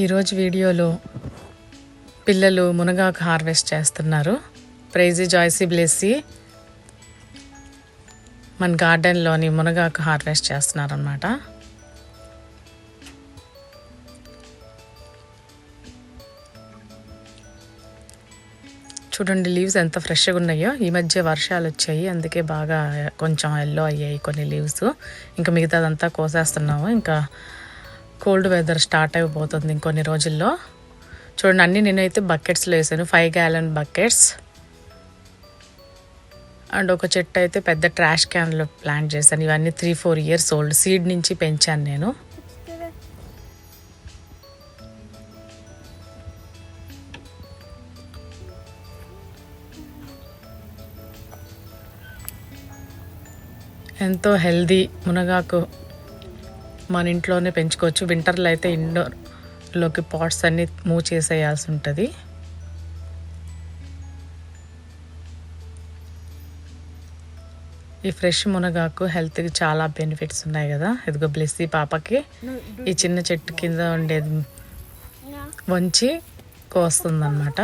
ఈరోజు వీడియోలో పిల్లలు మునగాకు హార్వెస్ట్ చేస్తున్నారు. ప్రైజీ జాయ్సీ బ్లెస్సి. మన గార్డెన్లోని మునగాకు హార్వెస్ట్ చేస్తున్నారనమాట చూడండి లీవ్స్ ఎంత ఫ్రెష్గా ఉన్నాయో. ఈ మధ్య వర్షాలు వచ్చాయి. అందుకే బాగా కొంచెం ఎల్లో అయ్యాయి కొన్ని లీవ్స్. ఇంకా మిగతాదంతా కోసేస్తున్నాము. ఇంకా కోల్డ్ వెదర్ స్టార్ట్ అయిపోతుంది ఇంకొన్ని రోజుల్లో. చూడండి అన్నీ నేనైతే బకెట్స్లో వేసాను. ఫైవ్ గ్యాలన్ బకెట్స్ అండ్ ఒక చెట్టు అయితే పెద్ద ట్రాష్ క్యాన్లో ప్లాంట్ చేశాను. ఇవన్నీ three four years old seed నుంచి పెంచాను నేను. ఎంతో హెల్దీ మునగాకు మన ఇంట్లోనే పెంచుకోవచ్చు. వింటర్లో అయితే ఇండోర్లోకి పాట్స్ అన్నీ మూవ్ చేసేయాల్సి ఉంటుంది. ఈ ఫ్రెష్ మునగాకు హెల్త్కి చాలా బెనిఫిట్స్ ఉన్నాయి కదా. ఇదిగో బ్లెస్సీ పాపకి ఈ చిన్న చెట్టు కింద ఉండేది వంచి కోస్తుందన్నమాట.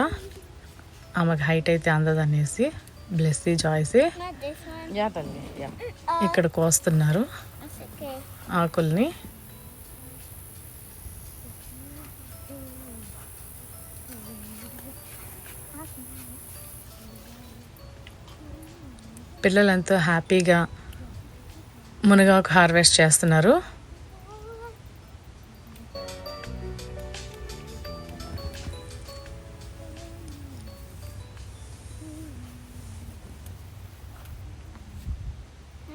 ఆమెకు హైట్ అయితే అందదనేసి బ్లెస్సీ జాయ్సీ ఇక్కడ కోస్తున్నారు. ఆకుల్ని. పిల్లలు ఎంతో హ్యాపీగా మునగాకు హార్వెస్ట్ చేస్తున్నారు.